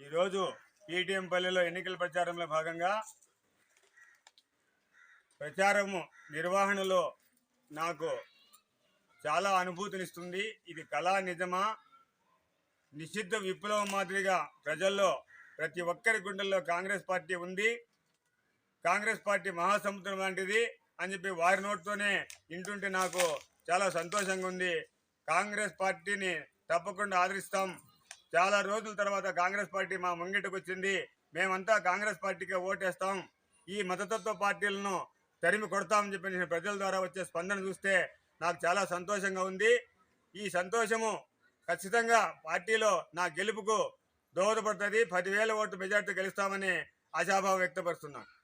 ఈరోజు ఈటీఎం పల్లెలో ఎన్నికల ప్రచారంలో భాగంగా ప్రచారము నిర్వహణలో నాకు చాలా అనుభూతినిస్తుంది. ఇది కళా నిజమా? నిషిద్ధ విప్లవం మాదిరిగా ప్రజల్లో ప్రతి ఒక్కరి గుండెల్లో కాంగ్రెస్ పార్టీ ఉంది. కాంగ్రెస్ పార్టీ మహాసముద్రం లాంటిది అని చెప్పి వారి నోటితోనే వింటుంటే నాకు చాలా సంతోషంగా ఉంది. కాంగ్రెస్ పార్టీని తప్పకుండా ఆదరిస్తాం. చాలా రోజుల తర్వాత కాంగ్రెస్ పార్టీ మా ముంగిటకు వచ్చింది. మేమంతా కాంగ్రెస్ పార్టీకే ఓటేస్తాం. ఈ మతతత్వ పార్టీలను తరిమి కొడతామని చెప్పి నేను ప్రజల ద్వారా వచ్చే స్పందన చూస్తే నాకు చాలా సంతోషంగా ఉంది. ఈ సంతోషము ఖచ్చితంగా పార్టీలో నా గెలుపుకు దోహదపడుతుంది. పదివేల ఓట్లు మెజార్టీ గెలుస్తామని ఆశాభావం వ్యక్తపరుస్తున్నాను.